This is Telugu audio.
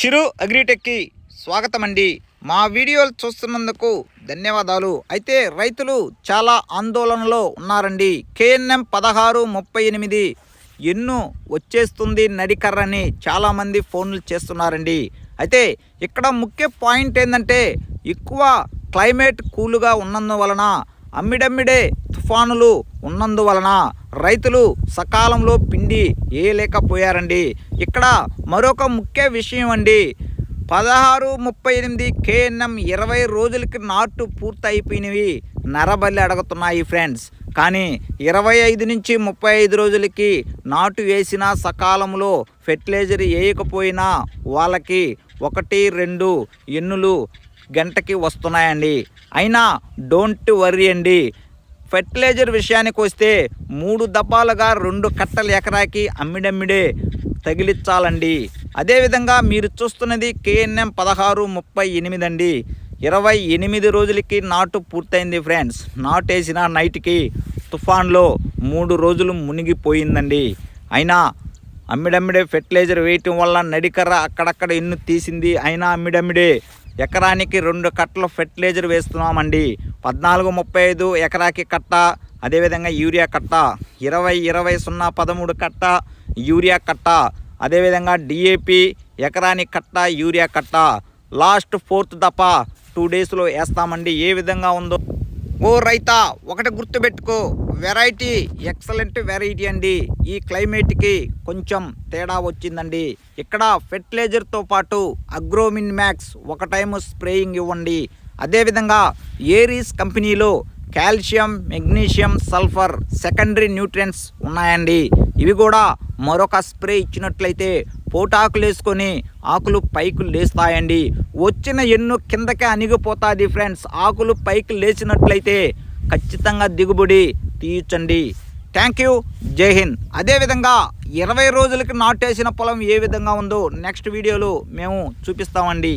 చిరు అగ్రిటెక్కి స్వాగతం అండి మా వీడియోలు చూస్తున్నందుకు ధన్యవాదాలు. అయితే రైతులు చాలా ఆందోళనలో ఉన్నారండి. కేఎన్ఎం పదహారు ముప్పై ఎనిమిది ఎన్ను వచ్చేస్తుంది నడికర్రని చాలామంది ఫోన్లు చేస్తున్నారండి. అయితే ఇక్కడ ముఖ్య పాయింట్ ఏంటంటే ఎక్కువ క్లైమేట్ కూల్గా ఉన్నందువలన అమ్మిడమ్మిడే తుఫానులు ఉన్నందువలన రైతులు సకాలంలో పిండి వేయలేకపోయారండి ఇక్కడ మరొక ముఖ్య విషయం అండి. పదహారు ముప్పై ఎనిమిది కేఎన్ఎం ఇరవై రోజులకి నాటు పూర్తి అయిపోయినవి నరబల్లి అడుగుతున్నాయి ఫ్రెండ్స్. కానీ ఇరవై ఐదు నుంచి ముప్పై ఐదు రోజులకి నాటు వేసిన సకాలంలో ఫెర్టిలైజర్ వేయకపోయినా వాళ్ళకి ఒకటి రెండు ఎన్నులు గంటకి వస్తున్నాయండి. అయినా డోంట్ వర్రీ అండి. ఫెర్టిలైజర్ విషయానికి వస్తే మూడు దబ్బాలుగా రెండు కట్టల ఎకరాకి అమ్మిడమ్మిడే తగిలించాలండి అదేవిధంగా మీరు చూస్తున్నది కేఎన్ఎం పదహారు ముప్పై ఎనిమిది అండి. ఇరవై ఎనిమిది రోజులకి నాటు పూర్తయింది ఫ్రెండ్స్. నాటు వేసిన నైట్కి తుఫాన్లో మూడు రోజులు మునిగిపోయిందండి. అయినా అమ్మిడమ్మిడే ఫెర్టిలైజర్ వేయటం వల్ల నడికర్ర అక్కడక్కడ ఎన్ను తీసింది. అయినా అమ్మిడమ్మిడే ఎకరానికి రెండు కట్టలు ఫెర్టిలైజర్ వేస్తున్నామండి. పద్నాలుగు ముప్పై ఐదు ఎకరాకి కట్ట అదేవిధంగా యూరియా కట్ట ఇరవై ఇరవై సున్నా పదమూడు కట్ట యూరియా కట్ట అదేవిధంగా డిఏపి ఎకరానికి కట్ట యూరియా కట్ట. లాస్ట్ ఫోర్త్ దఫ టూ డేస్లో వేస్తామండి. ఏ విధంగా ఉందో ఓ రైతా ఒకటి గుర్తుపెట్టుకో. వెరైటీ ఎక్సలెంట్ వెరైటీ అండి. ఈ క్లైమేట్కి కొంచెం తేడా వచ్చిందండి. ఇక్కడ ఫెర్టిలైజర్తో పాటు అగ్రోమిన్ మ్యాక్స్ ఒక టైము స్ప్రేయింగ్ ఇవ్వండి. అదేవిధంగా ఏరీస్ కంపెనీలో calcium magnesium sulphur secondary nutrients ఉన్నాయండి. ఇవి కూడా మరొక స్ప్రే ఇచ్చినట్లయితే పోటాకులు వేసుకొని ఆకులు పైకి లేస్తాయండి. వచ్చిన ఎన్ను కిందకే అణిగిపోతుంది ఫ్రెండ్స్. ఆకులు పైకి లేచినట్లయితే ఖచ్చితంగా దిగుబడి తీయచ్చండి. థ్యాంక్ యూ జై హింద్. అదేవిధంగా ఇరవై రోజులకి నాటేసిన పొలం ఏ విధంగా ఉందో నెక్స్ట్ వీడియోలో మేము చూపిస్తామండి.